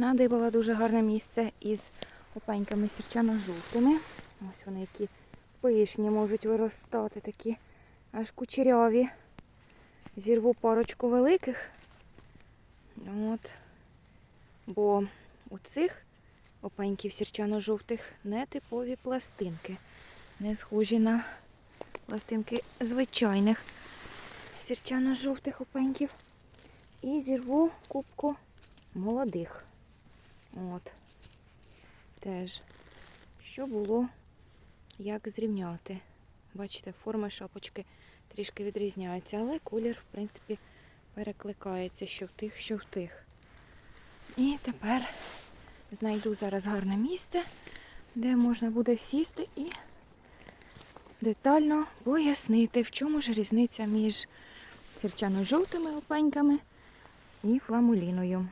Надибала дуже гарне місце із опеньками сірчано-жовтими. Ось вони які пишні можуть виростати, такі аж кучеряві. Зірву парочку великих. От. Бо у цих опеньків сірчано-жовтих нетипові пластинки. Не схожі на пластинки звичайних сірчано-жовтих опеньків. І зірву кубку молодих. От. Теж. Що було, як зрівняти. Бачите, форми шапочки трішки відрізняються, але колір, в принципі, перекликається що в тих, що в тих. І тепер знайду зараз гарне місце, де можна буде сісти і детально пояснити, в чому ж різниця між сірчано-жовтими опеньками і фламуліною.